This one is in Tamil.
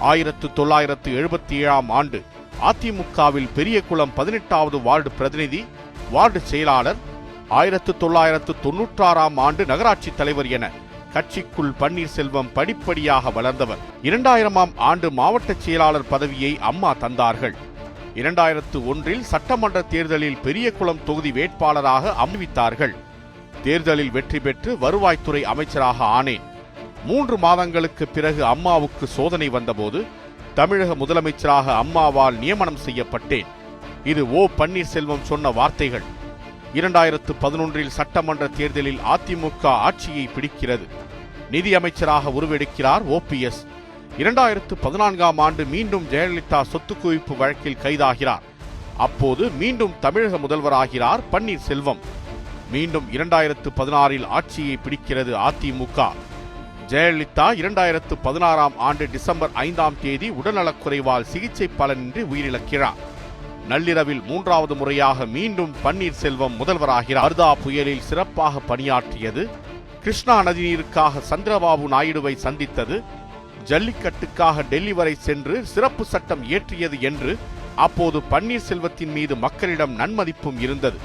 ஆயிரத்து தொள்ளாயிரத்து எழுபத்தி ஏழாம் ஆண்டு அதிமுகவில் பெரியகுளம் பதினெட்டாவது வார்டு பிரதிநிதி வார்டு செயலாளர் ஆயிரத்து தொள்ளாயிரத்து தொன்னூற்றாறாம் ஆண்டு நகராட்சி தலைவர் என கட்சிக்குள் பன்னீர்செல்வம் படிப்படியாக வளர்ந்தவர். இரண்டாயிரமாம் ஆண்டு மாவட்ட செயலாளர் பதவியை அம்மா தந்தார்கள். இரண்டாயிரத்து ஒன்றில் சட்டமன்ற தேர்தலில் பெரியகுளம் தொகுதி வேட்பாளராக அறிவித்தார்கள் தேர்தலில் வெற்றி பெற்று வருவாய்த்துறை அமைச்சராக ஆனேன். மூன்று மாதங்களுக்கு பிறகு அம்மாவுக்கு சோதனை வந்தபோது தமிழக முதலமைச்சராக அம்மாவால் நியமனம் செய்யப்பட்டேன். இது ஓ பன்னீர்செல்வம் சொன்ன வார்த்தைகள். இரண்டாயிரத்து பதினொன்றில் சட்டமன்ற தேர்தலில் அதிமுக ஆட்சியை பிடிக்கிறது. நிதியமைச்சராக உருவெடுக்கிறார் ஓபிஎஸ் இரண்டாயிரத்து பதினான்காம் ஆண்டு மீண்டும் ஜெயலலிதா சொத்து குவிப்பு வழக்கில் கைதாகிறார். அப்போது மீண்டும் தமிழக முதல்வராகிறார் பன்னீர்செல்வம். மீண்டும் இரண்டாயிரத்து பதினாறில் ஆட்சியை பிடிக்கிறது அதிமுக. ஜெயலலிதா இரண்டாயிரத்து பதினாறாம் ஆண்டு டிசம்பர் ஐந்தாம் தேதி உடல்நலக்குறைவால் சிகிச்சை பலனின்றி உயிரிழக்கிறார். நள்ளிரவில் மூன்றாவது முறையாக மீண்டும் பன்னீர்செல்வம் முதல்வராகிறார். அர்தா புயலில் சிறப்பாக பணியாற்றியது. கிருஷ்ணா நதிநீருக்காக சந்திரபாபு நாயுடுவை சந்தித்தது. ஜல்லிக்கட்டுக்காக டெல்லி வரை சென்று சிறப்பு சட்டம் இயற்றியது என்று அப்போது பன்னீர்செல்வத்தின் மீது மக்களிடம் நன்மதிப்பும் இருந்தது.